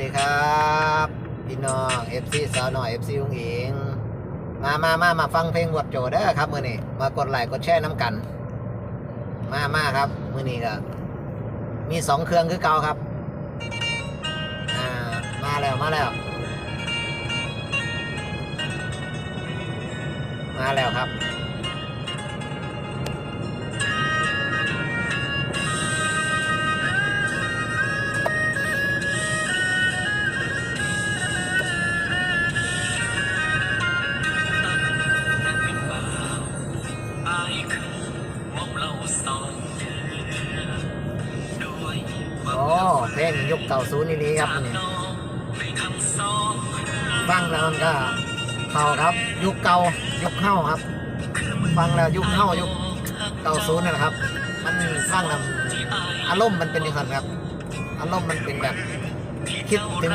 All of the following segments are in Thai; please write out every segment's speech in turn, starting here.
ดีครับ พี่น้อง FC สาวหน่อย FC อุ้งอิงมามามามาฟังเพลงบทโจเด้อครับมือนี้มากดไลค์กดแชร์น้ำกัน มามาครับมือนี้ก็มีสองเครื่องคือเก่าครับอ่ามาแล้วมาแล้ว มาแล้วครับ เพลงยุคเก่าศูนย์นี่ครับนี่ฟังแล้วมันก็เข้าครับ ยุคเก่ายุคเข้าครับ ฟังแล้วยุคเข้ายุคเก่าศูนย์นี่แหละครับ มันฟังแล้วอารมณ์มันเป็นยังไงครับ อารมณ์มันเป็นแบบคิดถึง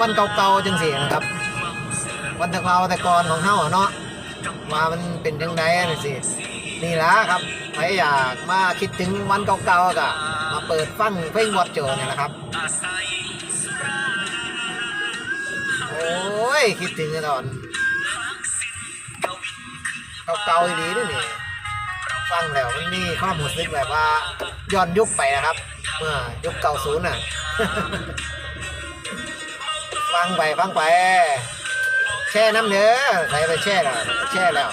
วันเก่าๆจังสินะครับ วันต่เกาแต่ก่อนของเฮาเนาะว่ามันเป็นยังไงนี่สินี่ละครับใครอยากมาคิดถึงวันเก่าๆก็ เปิดฟังเพลงวอดโจเนี่แหละครับ โอ้ย คิดถึงตอนเก่าๆดีๆนี่นี่ฟังแล้วมันมีความรู้สึกแบบว่าย้อนยุคไปนะครับ เมื่อยุคเก่าศูนย์น่ะ ฟังไปฟังไป แช่น้ำเนื้อใส่ไปแช่แล้วแช่แล้ว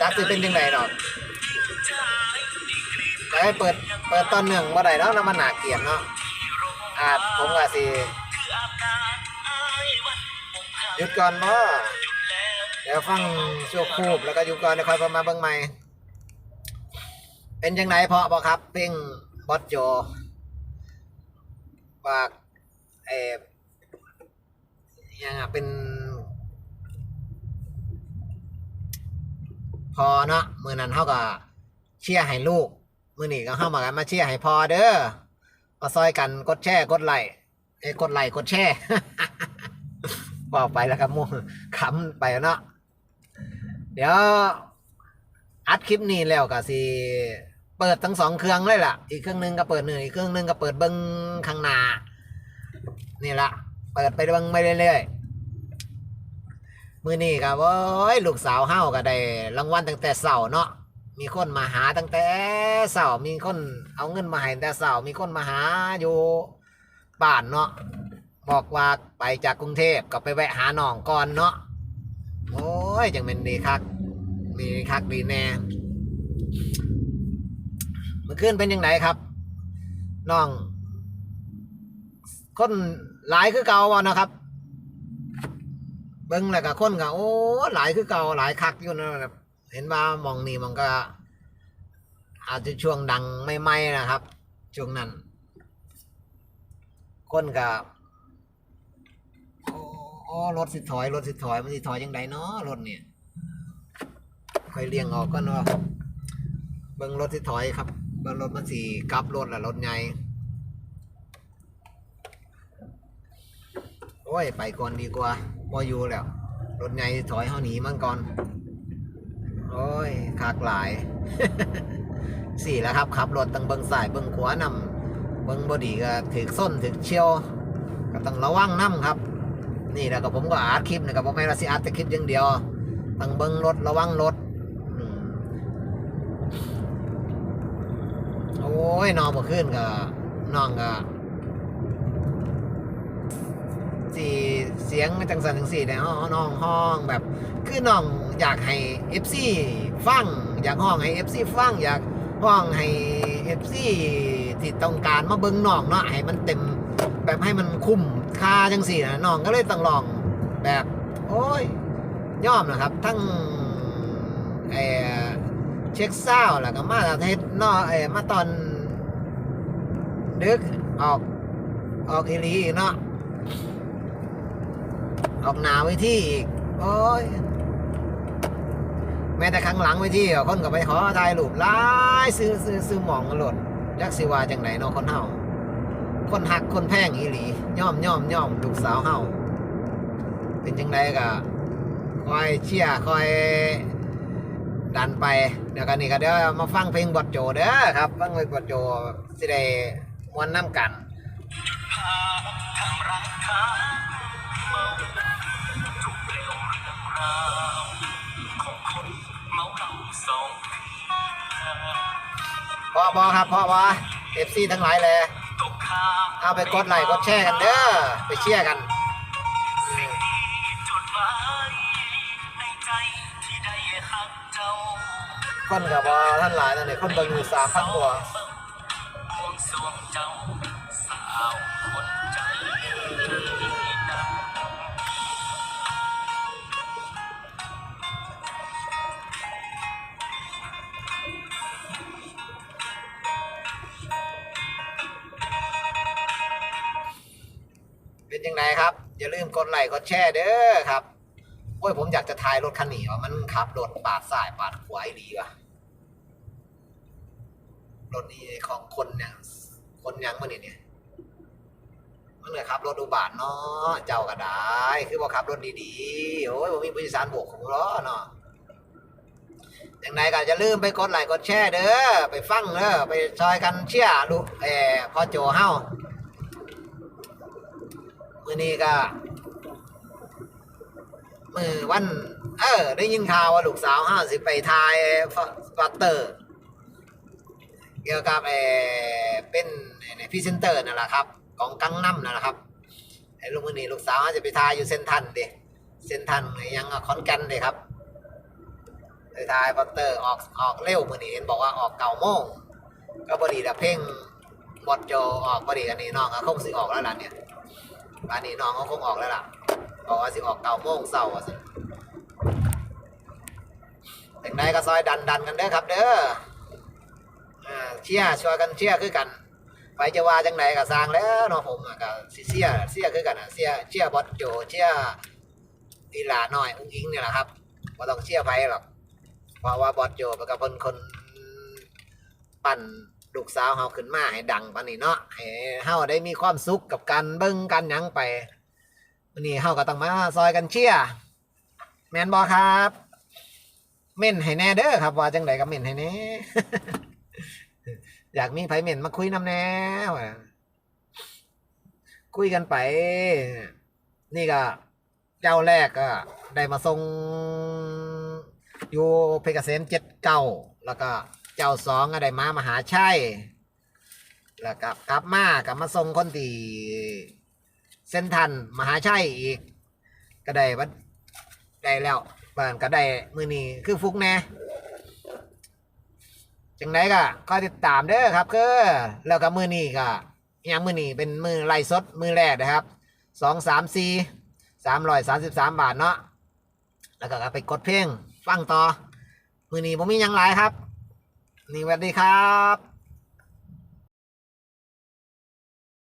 จักจะเป็นยังไงหรอกแต่ให้ เปิดเปิดตอนหนึ่งเมื่อไหร่แล้วแล้วมันหนาเกลียดเนาะอาจผมก็สิหยุดก่อนบ่เดี๋ยวฟังชั่วคูบแล้วก็หยุดก่อนเดี๋ยวค่อยมาเบิ่งใหม่เป็นยังไงเพาะบ่ครับเพลงบอสโจฝากเออยังอะเป็น พอเนาะมือนั้นเขาก็เชียร์ให้ลูก มือนี้ก็เข้ามากันมาเชียร์ให้พอเด้อมาซอยกันกดแชร์กดไลค์เอ้กดไลค์กดแชร์บอกไปแล้วครับมูขำไปแล้วเนาะเดี๋ยวอัดคลิปนี้แล้วก็สิเปิดทั้งสองเครื่องเลยล่ะ อีกเครื่องหนึงก็เปิดหนึ่งอีกเครื่องหนึงก็เปิดเบิ้งข้างหน้านี่ละเปิดไปเบิ้งไปเรื่อยๆมือนี้ครับโอ้ยลูกสาวเฮาก็ได้รางวัลตั้งแต่เสาร์เนาะ มีคนมาหาตั้งแต่เสาร์มีคนเอาเงินมาให้แต่เสาร์มีคนมาหาอยู่บ้านเนาะบอกว่าไปจากกรุงเทพก็ไปแวะหาหน้องก่อนเนาะโอ้ยจังเป็นดีคักมีคักดีแน่เมื่อคืนเป็นยังไงครับน้อง คนหลายคือเก่าวะนะครับเบิ้งแล้วก็คนก็โอ้หลายคือเก่าหลายคักอยู่นะครับ เห็นว่ามองนี่มันก็ อาจจะช่วงดังไม่ไม่นะครับ ช่วงนั้น คนก็โอ้โอ้รถสิถอยรถสิถอยมันสิถอยยังไงเนาะรถเนี่ยค่อยเลี้ยงออกก็เนาะเบิ่งรถที่ถอยครับเบิ่งรถมันสีกลับรถแหละรถใหญ่โอ้ยไปก่อนดีกว่าบ่อยู่แล้ว รถใหญ่ถอยเฮาหนีมันก่อน โอ้ยคากหลายสี่แล้วครับขับรถต้องเบิ่งซ้ายเบิ่งขวานำเบิ่งบอดีก็ถึกส้นถึกเชียวก็ต้องระวังน้ำครับ นี่แหละก็ผมก็อัดคลิปนะครับผมไม่ละสิอัดแต่คลิปอย่างเดียวต้องเบิ่งรถระวังรถโอ้ยนอนบ่ขึ้นก็นองก็สีเสียงจังสันจังสี่เนี่ยห้องน้องห้องแบบคือน้องอยากให้ FC ฟังอยากห้องให้ FC ฟังอยากห้องให้ FC ที่ต้องการมาเบิ่งน้องเนาะให้มันเต็มแบบให้มันคุ้มค่าจังสี่นะน้องก็เลยต้องลองแบบ โอ้ยย่อมนะครับ ทั้งเอเช็คเศร้าแล้วก็มาตอนเฮ็ดนอเอมาตอนดึกออกออกอีลีเนาะ ออกหนาไว้ที่อีกโอ้ยแม้แต่ข้งหลังไว้ที่อะคนก็ไปขอถ่ายรูปหลายซื้อซื้อซื้อหมองกันหลดจักสิวาจังไหนเนาะคนเฮาคนหักคนแพงอีหลีย่อมย่อมย่อมลูกสาวเฮาเป็นจังไดก็คอยเชียร์คอยดันไปเดี๋ยวกันนี่ก็เดี๋ยวมาฟังเพลงบทโจเด้อครับฟังเพลงบทโจสิได้มวนน้ำกันาวของคนเมาเหล้าสองพอบอครับพอบอเอฟซีทั้งหลายเลยตกข้าเอาไปกดไลค์กดแชร์กันเด้อไปเชียร์กันจดไว้ในใจที่ได้หักเจ้าคนกับบอท่านหลายตอนนี้คนเบิ่งอยู่สามพันกว่า บวงสรวงเจ้าสาว เป็นยังไงครับ อย่าลืมกดไลค์กดแชร์เด้อครับโอ้ยผมอยากจะถ่ายรถคันนี้ว่ามันขับรถปาดซ้ายปาดขวาอีดีวะรถนี้ของคนเนี่ยคนยังมันนี่เนี่ยมันเลยขับรถอุบาทเนาะเจ้าก็ได้ คือว่าขับรถดีๆโอ้ยผมมีบริษัทโบกของล้อเนาะอย่างไรก็จะลืมไปกดไลค์กดแชร์เด้อไปฟังเด้อไปซอยกันเชียร์ลูกเออพ่อโจเฮ้า มือนี้ก็มือวัน เออ ได้ยินข่าวว่าลูกสาวห้าสิบไปทายฟัตเตอร์ เกี่ยวกับเอเป็นพรีเซนเตอร์นั่นแหละครับ ของกังน้ำนั่นแหละครับไอ้ลูกมือนี้ลูกสาวห้าจะไปทายอยู่เซนทันดิเซนทันยังขอนแกนเลยครับไปทายฟัตเตอร์ออกออกเร็วมือนี้เห็นบอกว่าออกเก่าโมงก็พอดีแต่เพ่งบอดโจออกพอดีกันนี่น้องก็คงสิออกแล้วล่ะเนี่ย บ้านนี้น้องเขาคงออกแล้วล่ะบอกว่าสิออกเก้าโมงเศร้าสิถึงได้ก็ซอยดันดันกันเด้อครับ เด้อเชียร์ช่วยกันเชียร์คือกันไปจะว่าจังไหนก็สร้างแล้วเนาะผมก็สิเชียร์เชียร์คือกันเชียร์เชียร์บอสโจเชียร์อีหลาหน้อยอุ้งอิงเนี่ยแหละครับบ่ต้องเชียร์ไผหรอกเพราะว่าบอสโจเป็นคนคนปั่น ลูกสาวเฮาขึ้นมาให้ดังปานนี้เนาะให้เฮาได้มีความสุขกับการเบิ่งกันหยังไปนนี้เฮาก็ต้องมาซอยกันเชียร์แม่นบ่ครับ เม่นให้แน่เด้อครับ ว่าจังไดก็เม่นให้แน่ อยากมีไผเม่นมาคุยนำแน่ว่าคุยกันไป นี่ก็เจ้าแรกก็ได้มาส่งอยู่เพชรเกษมเจ็ดเก้าแล้วก็ จ้าสองก็ได้มามหาชัยแล้วก็กลับมากลับมาส่งคนที่เส้นทันมหาชัยอีก ก็ได้บัดได้แล้วบ้านก็ได้มือนี้คือฟุกแน่จังไดก็คอยติดตามเด้อครับคือแล้วก็มือนี้ก็ยังมือนี้เป็นมือไล่สดมือแรกนะครับสองสามสี่สามร้อยสามสิบสามบาทเนาะแล้วก็ไปกดเพลงฟังต่อมือนี้ผมมียังหลายครับ นี่สวัสดีครับ